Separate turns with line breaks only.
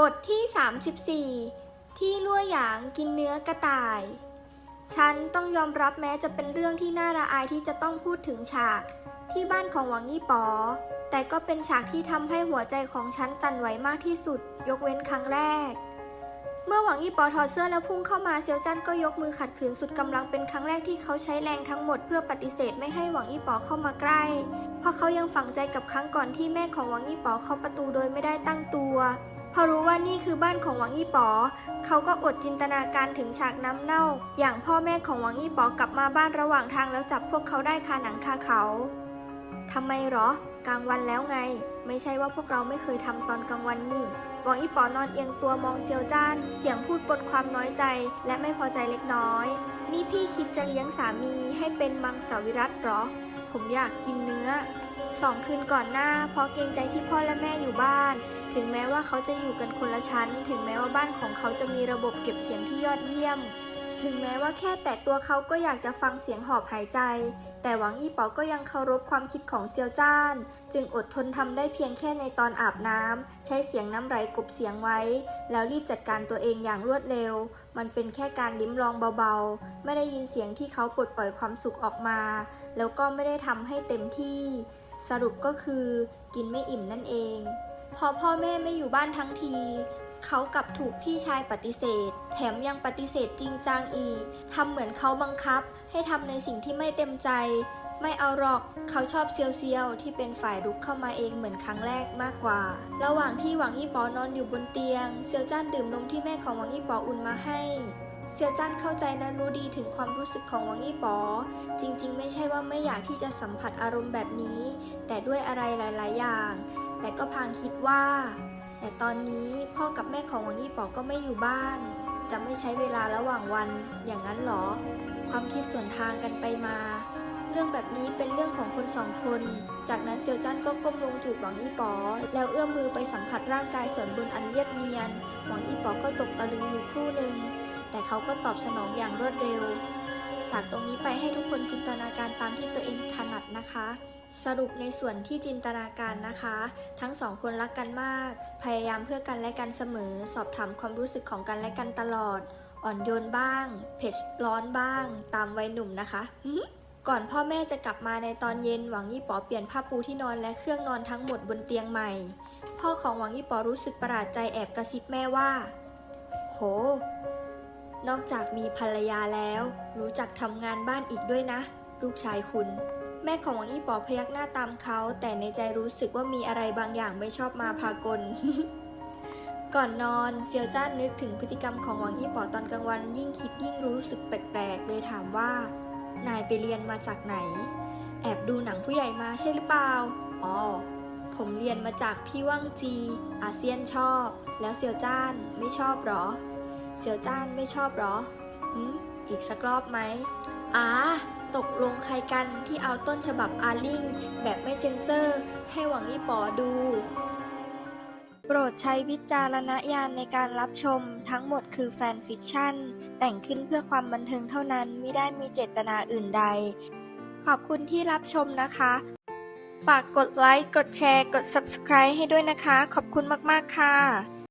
บทที่ 34 ที่ลั่วหยางกินเนื้อกระต่าย ฉันต้องยอมรับแม้จะเป็นเรื่องที่น่าระอายที่จะต้องพูดถึงฉากที่บ้านของหวังยี่ป๋อ แต่ก็เป็นฉากที่ทำให้หัวใจของฉันสั่นไหวมากที่สุด ยกเว้นครั้งแรก เมื่อหวังยี่ป๋อถอดเสื้อแล้วพุ่งเข้ามาเซียวจันก็ยกมือขัดขืนสุดกำลังเป็นครั้งแรกที่เขาใช้แรงทั้งหมดเพื่อปฏิเสธไม่ให้หวังยี่ป๋อเข้ามาใกล้ เพราะเขายังฝังใจกับครั้งก่อนที่แม่ของหวังยี่ป๋อเข้าประตูโดยไม่ได้ตั้งตัว พอรู้ว่านี่คือบ้านของหวังยี่ป๋อเขาก็อดจินตนาการถึงฉากน้ำเน่า อย่างพ่อแม่ของหวังยี่ป๋อกลับมาบ้านระหว่างทางแล้วจับพวกเขาได้คาหนังคาเขาทำไมหรอกลางวันแล้วไง ไม่ใช่ว่าพวกเราไม่เคยทำตอนกลางวันนี่หวังยี่ป๋อนอนเอียงตัวมองเซียวจ้าน เสียงพูดปนความน้อยใจ และไม่พอใจเล็กน้อย นี่พี่คิดจะเลี้ยงสามีให้เป็นมังสวิรัตหรอ ผมอยากกินเนื้อ สองคืนก่อนหน้า เพราะเกรงใจที่พ่อและแม่อยู่บ้าน ถึงแม้ว่าเขาจะอยู่กันคนละชั้น ถึงแม้ว่าบ้านของเขาจะมีระบบเก็บเสียงที่ยอดเยี่ยม ถึงแม้ว่าแค่แต่ตัวเขาก็อยากจะฟังเสียงหอบหายใจ แต่หวังอี้ป๋อก็ยังเคารพความคิดของเซียวจ้าน จึงอดทนทำได้เพียงแค่ในตอนอาบน้ำใช้เสียงน้ำไหลกลบเสียงไว้ แล้วรีบจัดการตัวเองอย่างรวดเร็ว มันเป็นแค่การลิ้มลองเบาๆ ไม่ได้ยินเสียงที่เขาปลดปล่อยความสุขออกมา แล้วก็ไม่ได้ทำให้เต็มที่ สรุปก็คือกินไม่อิ่มนั่นเอง พอพ่อแม่ไม่อยู่บ้านทั้งที เขากลับถูกพี่ชายปฏิเสธ แถมยังปฏิเสธจริงจังอีกทำเหมือนเขาบังคับ ให้ทำในสิ่งที่ไม่เต็มใจ ไม่เอาหรอกเขาชอบเซียวเซียวๆที่เป็นฝ่ายรุกเข้ามาเองเหมือนครั้งแรกมากกว่า ระหว่างที่หวังยี่ปอนอนอยู่บนเตียง เซียวจ้านดื่มนมที่แม่ของหวังยี่ปออุ่นมาให้เซียวจ้านเข้าใจและรู้ดีถึงความรู้สึกของหวังยี่ปอจริง ว่าไม่อยากที่จะสัมผัสอารมณ์แบบนี้ แต่ด้วยอะไรหลาย ๆ อย่าง แต่ก็พางคิดว่า แต่ตอนนี้พ่อกับแม่ของหวังยี่ปอก็ไม่อยู่บ้าน จะไม่ใช้เวลาระหว่างวันอย่างนั้นหรอ ความคิดส่วนทางกันไปมา เรื่องแบบนี้เป็นเรื่องของคนสองคน จากนั้นเซียวจันก็ก้มลงจูบหวังยี่ปอ แล้วเอื้อมมือไปสัมผัสร่างกายส่วนบนอันเรียบเนียน หวังยี่ปอก็ตกตะลึงอยู่ครู่หนึ่งแต่เขาก็ตอบสนองอย่างรวดเร็ว จากตรงนี้ไปให้ทุกคนจินตนาการตามที่ตัวเองถนัดนะคะ สรุปในส่วนที่จินตนาการนะคะ ทั้งสองคนรักกันมาก พยายามเพื่อกันและกันเสมอ สอบถามความรู้สึกของกันและกันตลอด อ่อนโยนบ้าง เผ็ดร้อนบ้าง ตามวัยหนุ่มนะคะก่อนพ่อแม่จะกลับมาในตอนเย็นหวังยี่ป๋อเปลี่ยนผ้าปูที่นอนและเครื่องนอนทั้งหมดบนเตียงใหม่ พ่อของหวังยี่ป๋อรู้สึกประหลาดใจแอบกระซิบแม่ว่า โห นอกจากมีภรรยาแล้ว รู้จักทำงานบ้านอีกด้วยนะ ลูกชายคุณ แม่ของหวังอี้ปอพยักหน้าตามเขา แต่ในใจรู้สึกว่ามีอะไรบางอย่างไม่ชอบมาพากล ก่อนนอนเซียวจ้านนึกถึงพฤติกรรมของหวังอี้ปอตอนกลางวัน ยิ่งคิดยิ่งรู้สึกแปลกๆเลยถามว่า นายไปเรียนมาจากไหน แอบดูหนังผู้ใหญ่มาใช่หรือเปล่าอ๋อผมเรียนมาจากพี่ว่างจี อาเซียนชอบ แล้วเซียวจ้านไม่ชอบหรอ เซียวจ้านไม่ชอบหรอหืมอีกสักรอบไหมอ่าตกลงใครกันที่เอาต้นฉบับอาลิงแบบไม่เซ็นเซอร์ ให้หวังยี่ปอดู โปรดใช้วิจารณญาณในการรับชมทั้งหมดคือแฟนฟิกชั่น แต่งขึ้นเพื่อความบันเทิงเท่านั้นไม่ได้มีเจตนาอื่นใด ขอบคุณที่รับชมนะคะ ฝากกดไลค์ กดแชร์ กด subscribe ให้ด้วยนะคะ ขอบคุณมาก ๆ ค่ะ